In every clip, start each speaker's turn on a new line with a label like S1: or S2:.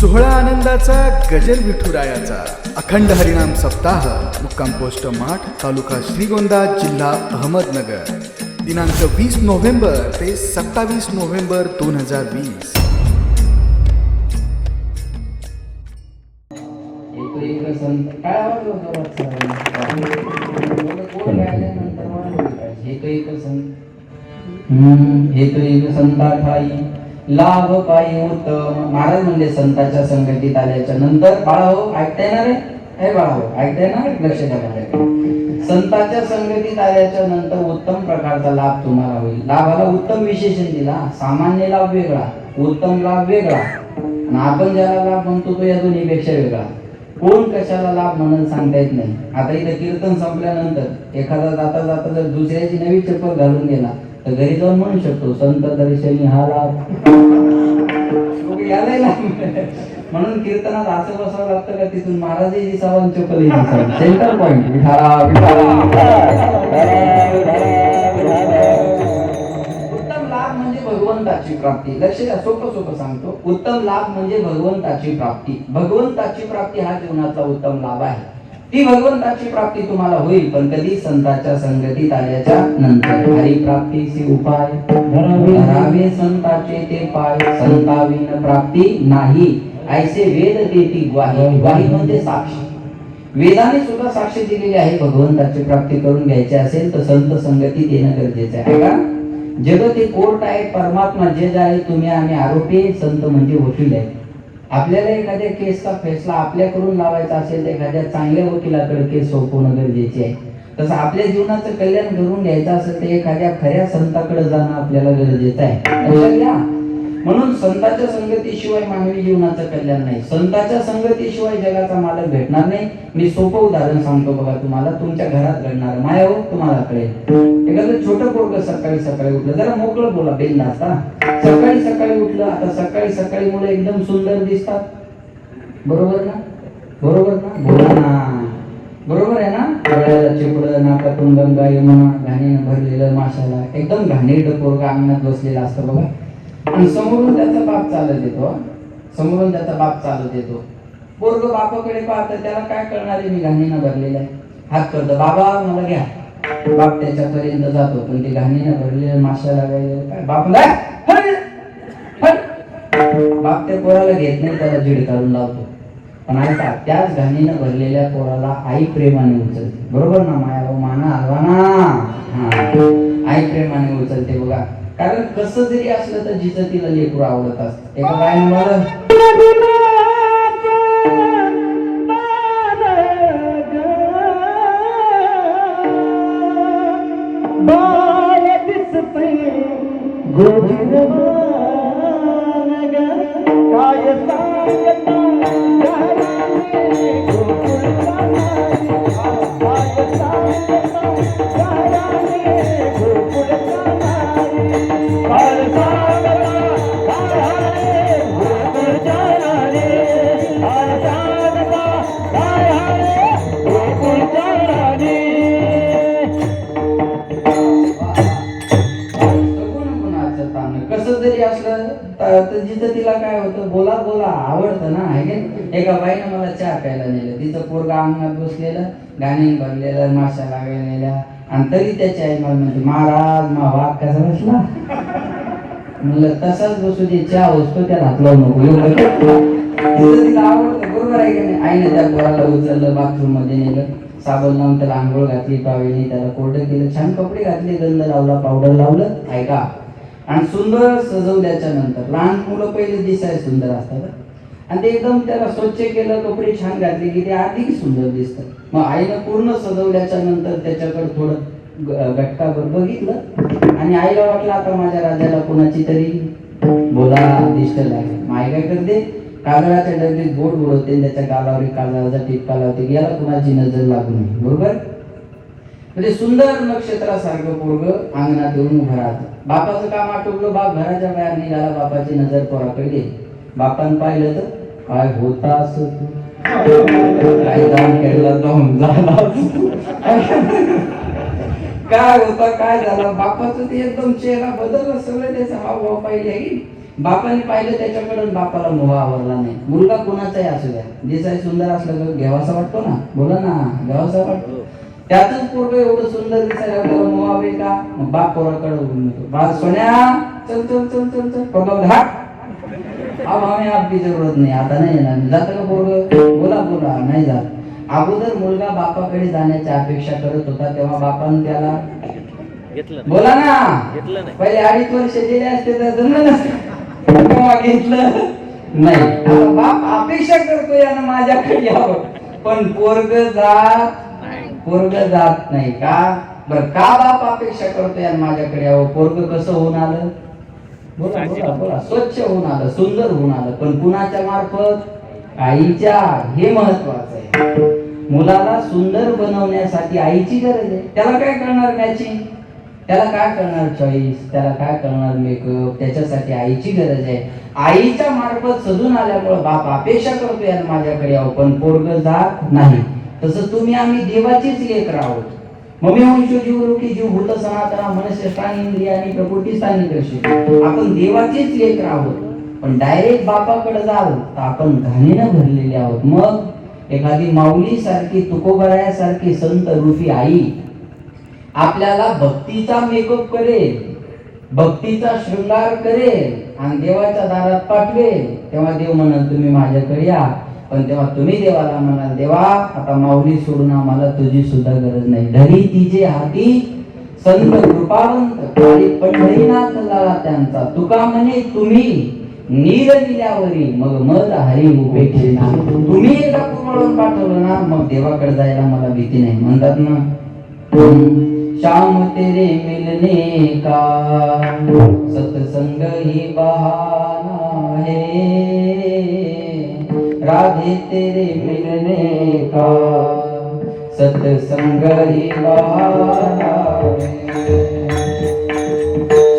S1: सोहळा आनंदाचा गजर विठुरायाचा. अखंड हरिनाम सप्ताह मुक्काम पोस्ट माठ तालुका श्रीगोंदा जिल्हा अहमदनगर. दिनांक वीस नोव्हेंबर ते सत्तावीस नोव्हेंबर दोन हजार वीस.
S2: एक एक संत काय एक एक संत एक एक संता ठाई लाभ पायी उत्तम महाराज म्हणजे संताच्या संगतीत आल्याच्यानंतर बाळा हो ऐकता येणार आहे? हे बाळा हो ऐकता येणार लक्ष द्या संतांच्या संताच्या संगतीत आल्याच्यानंतर उत्तम प्रकारचा लाभ तुम्हाला होईल. लाभाला उत्तम विशेषण दिला. सामान्य लाभ वेगळा उत्तम लाभ वेगळा. आणि आपण ज्याला लाभ म्हणतो तो या दोन्हीपेक्षा वेगळा. कोण कशाला लाभ म्हणून सांगता येत नाही? आता इथं कीर्तन संपल्यानंतर एखादा जाता जाता जर दुसऱ्याची नवी चप्पल घालून गेला तर घरी जाऊन म्हणू शकतो संत दर्शनी हारा. यायला म्हणून कीर्तनात असं बसावं लागतं का तिथून महाराजही दिसावं चपल चप्पलही दिसावं? सेंटर पॉईंट उत्तम लाभ म्हणजे भगवंताची प्राप्ती. लक्ष द्या सोपं सोपं सांगतो. उत्तम लाभ म्हणजे भगवंताची प्राप्ती. भगवंताची प्राप्ती हा जीवनाचा उत्तम लाभ आहे. ती भगवंताची प्राप्ती तुम्हाला होईल पण कधी संताच्या संगतीत आल्याच्यानंतर? हरी प्राप्तीचे उपाय. धरावे. संताचे ते पाय. संताविन प्राप्ती नाही. ऐसे वेद देती ग्वाही. ग्वाही म्हणजे साक्षी. वेदाने सुद्धा साक्ष दिलेली आहे. भगवंताची प्राप्ती करून घ्यायची असेल तर संत संगतीत येणं गरजेचं आहे. का? जगत हे कोर्ट आहे. परमात्मा जज आहे. तुम्ही आम्ही आरोपी संत म्हणजे वकील आहे आपल्याला एखाद्या केसचा फैसला आपल्याकडून लावायचा असेल तर एखाद्या चांगल्या वकिलाकडे केस सोपवणं गरजेचे आहे. तसं आपल्या जीवनाचं कल्याण करून घ्यायचं असेल तर एखाद्या खऱ्या संताकडे जाणं आपल्याला गरजेचं आहे. लक्षात घ्या. म्हणून संताच्या संगतीशिवाय मानवी जीवनाचं कल्याण नाही. संताच्या संगतीशिवाय जगाचा मालक भेटणार नाही. मी सोपं उदाहरण सांगतो बघा तुम्हाला. तुमच्या घरात घडणार माया हो तुम्हाला कळेल. एखादं छोटं पोरग सकाळी सकाळी उठलं. जरा मोकळं बोला बेल हा. सकाळी सकाळी उठलं. आता सकाळी सकाळी मुलं एकदम सुंदर दिसतात. बरोबर ना? बरोबर ना? बोला ना. बरोबर आहे ना? डोळ्याला चिपडं नाकातून गंगा यमुना घाणीनं भरलेलं माशाला. एकदम घाणेरडं पोरग अंगणात बसलेलं असतं बघा. आणि समोरून त्याचा बाप चालत येतो समोरून त्याचा बाप चालत येतो. पोरग बापाकडे पाहत त्याला काय करणार मी घाणीनं भरलेलं आहे. हात करतो बाबा मला घ्या. बाप त्याच्यापर्यंत जातो पण ते घाणीनं भरलेलं माशा काय काय? बाप बाप त्या पोराला घेत नाही त्याला जीड काढून लावतो. पण ऐका त्याच घाणीनं भरलेल्या पोराला आई प्रेमाने उचलते. बरोबर ना माया भाऊ माना हलवा ना. आई प्रेमाने उचलते बघा. कारण कसं जरी असलं तर जिचं तिला लेकरू आवडत असत एका बाईने मला होतं बोला बोला. आवडतं ना आहे एका बाईनं मला चहा प्यायला नेलं. तिचं पोरगा अंगणात बसलेलं गाणी भरलेलं माशा लागलेल्या आणि तरी त्याची आई मला म्हणते महाराज मा वाघ कसा बसला? म्हणलं तसाच बसू दे चहा असतो त्याला हात लावू नको. तिला आवडतं बरोबर आहे की नाही? आईने त्या पोराला उचललं बाथरूममध्ये नेलं. साबण लावून त्याला आंघोळ घातली पावेली त्याला कोरडं केलं छान कपडे घातले गंध लावला पावडर लावलं. ऐका आणि सुंदर सजवल्याच्या नंतर लहान मुलं पहिले दिसाय सुंदर असतात. आणि ते एकदम त्याला स्वच्छ केलं कपडे छान घातले की ते अधिक सुंदर दिसतात. मग आईनं पूर्ण सजवल्याच्या नंतर त्याच्याकडे थोडं ग- बघितलं. आणि आईला वाटलं आता माझ्या राजाला कोणाची तरी बोला दिष्ट लागेल मग आई काय करते? काजळाच्या डबीत बोट बुडवते त्याच्या गालावर काजळाचा टिपका लावते याला कुणाची नजर लागू नये. बरोबर? म्हणजे सुंदर नक्षत्रासारखं पोरग अंगणात येऊन उभं राहत. बापाचं काम आटोपलं बाप घराच्या बाहेर निघाला बापाची नजर पोराकडे गेली. बापान पाहिलं तर काय होता असं? काय जाऊन खेळला जाऊन झाला काय होता काय झालं? बापाचं ते एकदम चेहरा बदलला सगळं म्हणजे त्याचा हावभाव पाहिले की बापाने पाहिलं त्याच्याकडे बापाला मोह आवडला नाही. मुलगा कोणाचाही असू द्या. दिसाय सुंदर असलं तर घ्यावासा वाटतो ना? बोला ना घ्यावासा वाटतो? त्यातच पोरग एवढं सुंदर दिसायला आपल्याला मोह हवे का मग बाप पोराकडे उभून येतो. बाळ सोन्या चल चल चल चल चल. पगाव अब हमें आपकी जरूरत नाही. आता नाही येणार. जातं का पोरग बोला बोला. नाही जात. अगोदर मुलगा बापाकडे जाण्याची अपेक्षा करत होता तेव्हा बापानं त्याला
S3: घेतलं
S2: बोला ना.
S3: घेतलं नाही.
S2: पहिले अडीच वर्ष गेले असते तर जमलं नसतं. तेव्हा घेतलं नाही. बाप अपेक्षा करतो यानं माझ्याकडे यावं. पण पोरग जात पोरग जात नाही का? बर का बाप अपेक्षा करतो यानं माझ्याकडे? यावं पोरग कसं होऊन आलं? बोला बोला बोला. स्वच्छ होऊन आलं सुंदर होऊन आलं. पण कुणाच्या मार्फत? आईच्या. हे महत्वाचं आहे. मुलाला सुंदर बनवण्यासाठी आईची गरज आहे. त्याला काय करणार मॅचिंग त्याला काय करणार चॉईस त्याला काय करणार मेकअप त्याच्यासाठी आईची गरज आहे. आईच्या मार्फत सजून आल्यामुळे बाप अपेक्षा करतो यार माझ्याकडे यावं पण पोरग जात नाही. तसं तुम्ही आम्ही देवाचीच लेकर आहोत. मग अंशो जीव रोखी जीव भूत सनातना मनुष्य इंद्रिय आणि प्रकृती स्थानी कृषी आपण देवाचीच लेकर आहोत. पण डायरेक्ट बापाकडे जाल तर आपण घाणीनं भरलेले आहोत. मग एखादी माऊली सारखी तुकोबरायासारखी संत रूपी आई आपल्याला भक्तीचा मेकअप करेल भक्तीचा शृंगार करेल आणि देवाच्या दारात पाठवेल. तेव्हा देव म्हणत तुम्ही माझ्याकडे या. पण तेव्हा तुम्ही देवाला म्हणाल देवा आता माऊली सोडून आम्हाला तुझी सुद्धा गरज नाही. धरी तिचे हाती संत कृपावंत आणि पंढरीनाथ झाला त्यांचा. तुका म्हणे तुम्ही नीर दिल्यावरी मग मज हरी उपेक्षिना तुम्ही एकदा कुरळून पाठवलं ना मग देवाकडे जायला मला भीती नाही. म्हणतात ना श्याम तेरे मिलने का? सत्संग ही बहाना है. राधे तेरे मिलने का सत्संग ही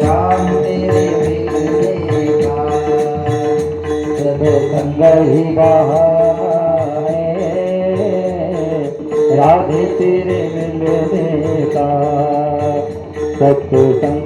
S2: शाम तेरे मिलने का सत्संग ही राधे तेरे मिलने का सत्संग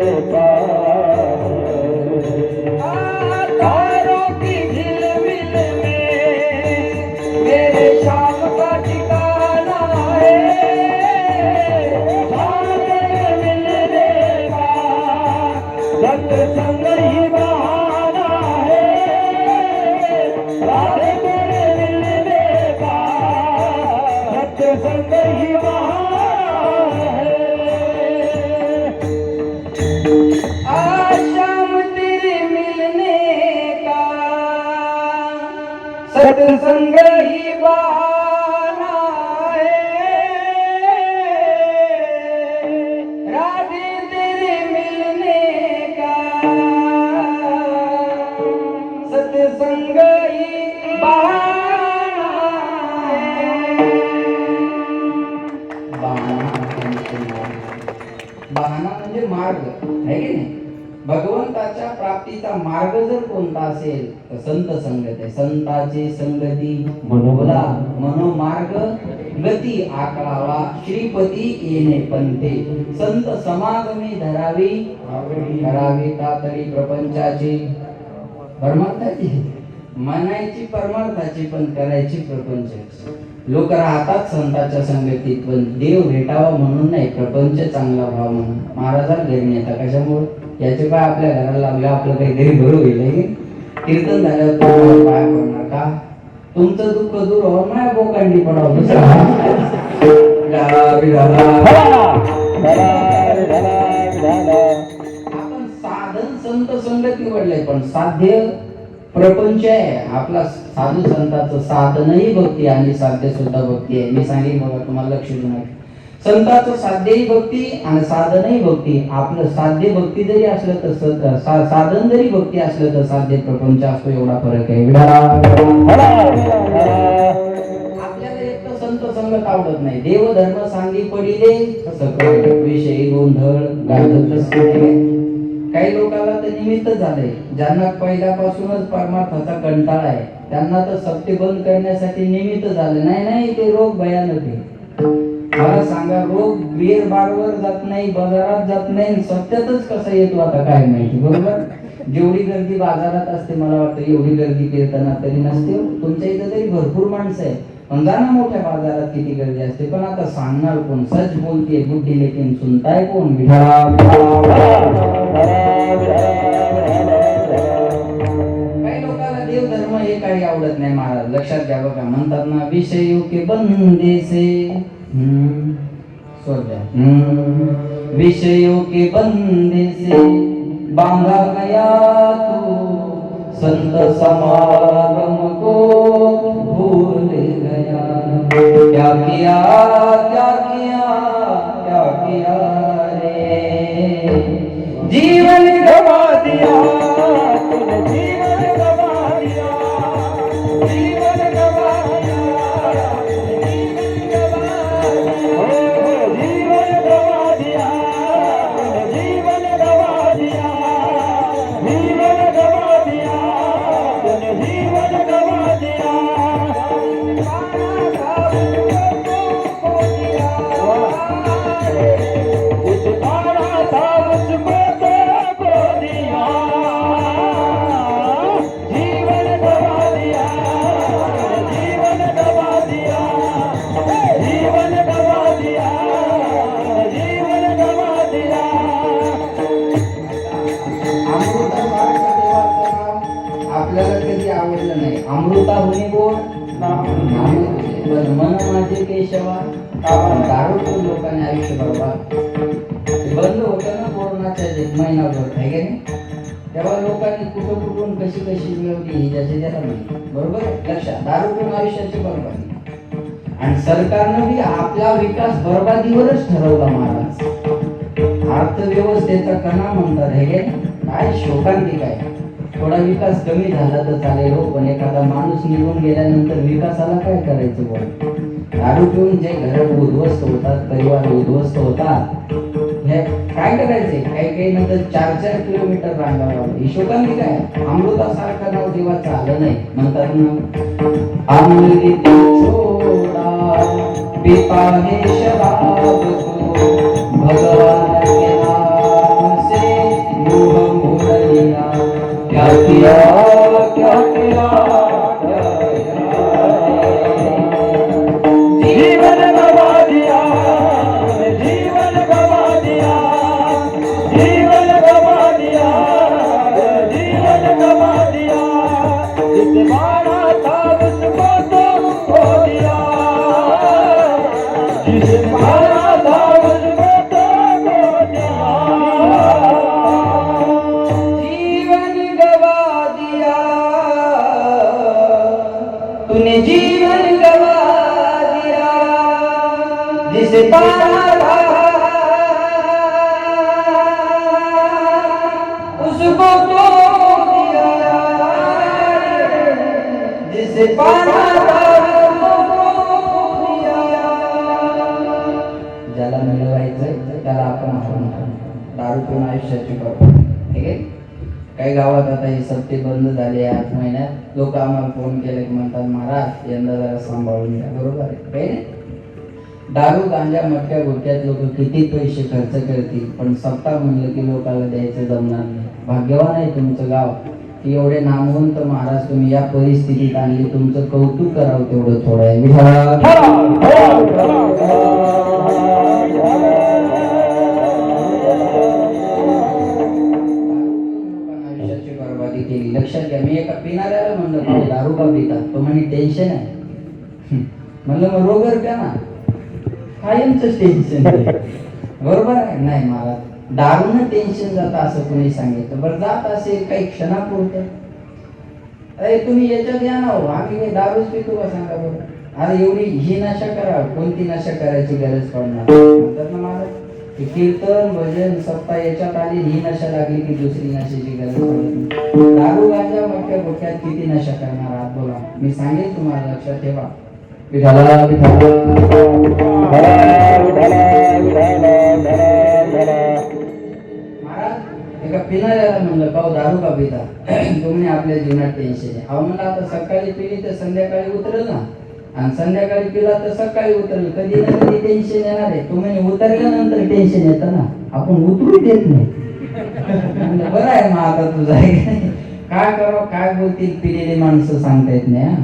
S2: चंदा में सत्संग ही बहाना है राधे तेरे मिलने का सत्संग ही बहाना है बहाना म्हणजे मार्ग है की नाही? भगवंताच्या प्राप्तीचा मार्ग जर कोणता असेल तर संत संगत आहे. संताची संगती मनोबला मनोमार्ग गती आकळावा श्रीपती येणे पंथे. संत समाज मी धरावी धरावी तातडी प्रपंचाची. परमार्थाची. म्हणायची परमार्थाची पण करायची प्रपंचाची. लोक राहतात संतांच्या संगतीत पण देव भेटावा म्हणून नाही प्रपंच चांगला व्हावा म्हणून. महाराजांना घेऊन येतात कशामुळे? याचे पाय आपल्या घराला लागले आपलं काहीतरी बरं होईल नाही कीर्तन झाल्यावर तुम्हाला पाय पडणार का? तुमचं दुःख दूर हो माय बोकांडी पडाव आपण साधन संत संगत निवडलंय पण साध्य प्रपंच आहे. आपला साधू संताचं साधनही भक्ती आणि साध्य सुद्धा भक्ती आहे. मी सांगेन बघा तुम्हाला लक्ष देऊ संताचं साध्यही भक्ती आणि साधनही भक्ती. आपलं साध्य भक्ती जरी असलं तर सा- साधन जरी भक्ती असलं तर साध्य प्रपंच असतो एवढा फरक आहे. आपल्याला एक तर संत संगत आवडत नाही. देव धर्म सांगी पडिले सकळ विषयी गोंधळ काही लोकांना तर निमित्त झालंय. ज्यांना पहिल्यापासूनच परमार्थाचा कंटाळा आहे त्यांना तर सत्य बंद करण्यासाठी निमित्त झालं. नाही नाही ते रोग भयानक आहे. मला सांगा रोग बिअर बारवर जात नाही बाजारात जात नाही सत्यातच कसा येतो आता काय माहिती बरोबर? जेवढी गर्दी बाजारात असते मला वाटतं एवढी गर्दी फिरताना तरी नसते. तुमच्या इथं तरी भरपूर माणसं आहे पण जा ना मोठ्या बाजारात किती गर्दी असते. पण आता सांगणार कोण? सच बोलते बुद्धी लेकिन सुनताय कोण? काही लोकांना देव धर्म हे काही आवडत नाही महाराज. लक्षात घ्या बघा म्हणतात ना विषय के बंदेसे. विषयों के बंदे से बांधा गया तू. संत समागम को भूल गया क्या किया क्या किया क्या किया रे? जीवन दारू पिऊन लोकांनी आयुष्य बरोबर ते बंद होतं ना कोरोनाच्या महिनाभर आहे का नाही? तेव्हा लोकांनी कुठं कुठून कशी कशी मिळवली ही ज्याचे त्याला माहिती. बरोबर लक्षात. दारू पिऊन आयुष्याची बरोबर आणि सरकारनं बी आपला विकास बरबादीवरच ठरवला महाराज. अर्थव्यवस्थेचा कणा म्हणतात हे काय काय शोकांतिक आहे थोडा विकास कमी झाला तर चालेल हो पण एखादा माणूस निघून गेल्यानंतर विकासाला काय करायचं बोल? दारूतून जे घर उद्ध्वस्त होतात परिवार उद्ध्वस्त होतात हे काय करायचे? काही काही नंतर चार चार किलोमीटर रांगावं लागलं हिशोबाने काय? अमृतासारखा नाव देवाचं आलं नाही म्हणतात ना अमृत छोड़ा पिता शराब भगवान म्हणतात आपण आपण दारू पिऊन आयुष्याची करतो ठीक आहे? काही गावात आता ही सत्य बंद झाली आहे आठ महिन्यात. लोक आम्हाला फोन केले की म्हणतात महाराज यंदा जरा सांभाळून घ्या. बरोबर आहे. काही दारू गांजा मटक्या गोट्यात लोक किती पैसे खर्च करतील? पण सप्ताह म्हणलं की लोकांना द्यायचं जमणार नाही. भाग्यवान आहे तुमचं गाव. की एवढे नामवंत महाराज तुम्ही या परिस्थितीत आणली तुमचं कौतुक करावं तेवढं थोडं आहे. पिणाऱ्याला म्हणलं भाऊ दारू का पिता तो म्हणे टेन्शन मग रोगर का ना? कायमच टेन्शन बरोबर आहे? नाही मला दारून टेन्शन जात असं कोणी सांगितलं. बरं जात असेल काही क्षणापुरतं. अरे तुम्ही याच्यात या ना हो. आम्ही काही दारूच पितो का सांगा बरं? अरे एवढी ही नशा करा. कोणती नशा करायची गरज पडणार? तर ना मला कीर्तन भजन सप्ताह याच्यात आली ही नशा लागली की दुसरी नशेची गरज नाही. दारू गांजा मटक्या बोक्यात किती नशा करणार आहात बोला मी सांगेन तुम्हाला लक्षात ठेवा. विठाला महाराज एका पिणाऱ्याला म्हणलं हो, दारू का पिता? तुम्ही आपल्या जीवनात टेन्शन आहे. अहो म्हणलं आता सकाळी पिली तर संध्याकाळी उतरेल ना. आणि संध्याकाळी पिला तर सकाळी उतरेल. कधी ना कधी टेन्शन येणार आहे. तुम्ही उतरल्यानंतर टेन्शन येतं ना. आपण उतरू देत नाही. म्हणलं, बरं आहे मग आता तुझा. काय करावं? काय बोलतील? पिलेली माणसं सांगता येत नाही हा.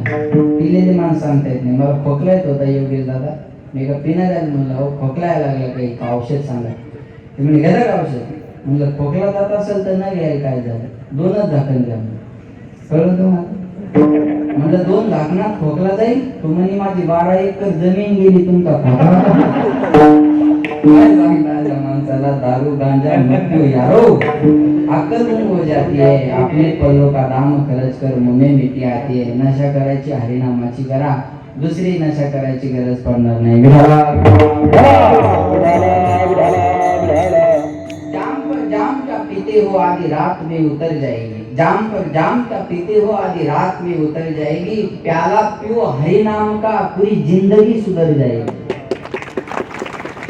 S2: पिलेली माणसं सांगता येत नाही. मला खोकला येत होता योगेश दादा. मी का पिणाऱ्याला म्हणलं अहो खोकलाय लागला काही औषध सांगा? ते म्हणजे का औषध. म्हणलं खोकला जात असेल तर नाही घ्यायला काय झालं? दोनच झाकण घ्या म्हणलं. कळलं तुम्हाला म्हणलं दोन झाकणात खोकला जाईल तो म्हणे माझी बारा एकर जमीन गेली तुमचा खोकला. काय सांगता माणसाला दारू गांजा मृत्यू यारो? अक्कल तुम हो जाती है आपले पल्लो का दाम खरच कर मुमे मिटी आती है नशा करायची हरिनामाची करा दुसरी नशा करायची गरज पडणार नाही. जाम जाम का पीते हो आधी रात में उतर जाएगी जाम पर जाम का पीते हो आधी रात में उतर जाएगी। प्याला पियो हरि नाम का पूरी जिंदगी सुधर जाएगी।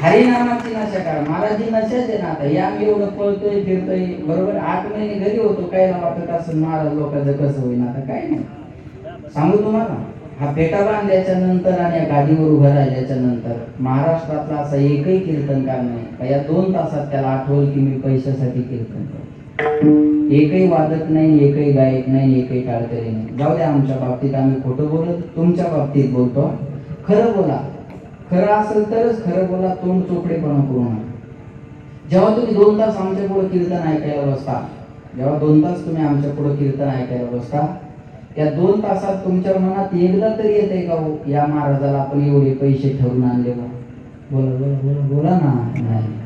S2: हरि नामाची नशा करा। महाराजी नशाच आहे ना आता. या मी एवढं पळतोय फिरतोय बरोबर आठ महिने घरी होतो. काय ना वाटत असं महाराज लोकांचं कसं होईल? आता काय नाही. सांगू तुम्हाला? हा पेटा बांधल्याच्या नंतर आणि या गादीवर उभं राहिल्याच्या नंतर महाराष्ट्रातला असा एकही कीर्तनकार नाही. या दोन तासात त्याला आठवल की मी पैशासाठी कीर्तन करतो. एकही वादक नाही एकही गायक नाही एकही टाळकरी नाही. जाऊ द्या आमच्या बाबतीत आम्ही खोटं बोलत तुमच्या बाबतीत बोलतो. खरं बोला. खरं असेल तरच खरं बोला तोंड चोपडेपणा करू नका. जेव्हा तुम्ही दोन तास आमच्या पुढे कीर्तन ऐकायला बसता जेव्हा दोन तास तुम्ही आमच्या पुढे कीर्तन ऐकायला बसता त्या दोन तासात तुमच्या मनात एकदा तरी येते का हो या महाराजाला आपण एवढे पैसे ठेवून आणले बा? बोला बोला बोला बोला ना नाही.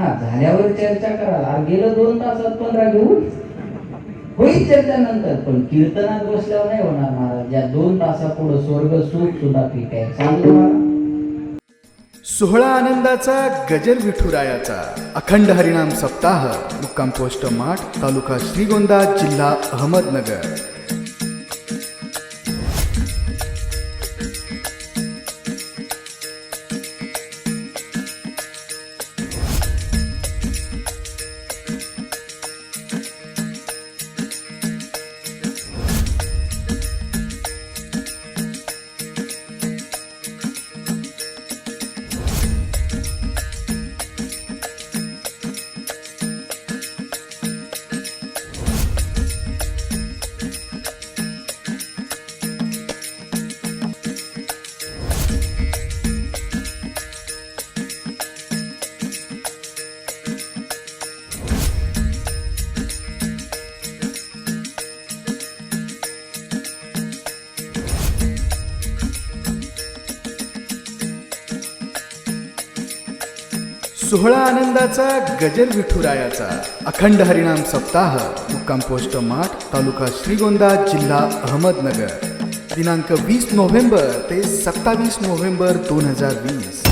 S2: हा झाल्यावर चर्चा कराल अरे गेलं दोन तासात पंधरा घेऊन होईल चर्चा नंतर पण कीर्तनात बसल्यावर नाही होणार महाराज. या दोन तासा पुढे स्वर्ग सुख सुद्धा पीक आहे. सांगू
S1: सोहळा आनंदाचा गजर विठुरायाचा अखंड हरिणाम सप्ताह मुक्काम पोस्ट माठ तालुका श्रीगोंदा जिल्हा अहमदनगर. सोहळा आनंदाचा गजर विठुरायाचा. अखंड हरिणाम सप्ताह मुक्काम पोस्ट माठ तालुका श्रीगोंदा जिल्हा अहमदनगर. दिनांक वीस नोव्हेंबर ते सत्तावीस नोव्हेंबर दोन हजार वीस.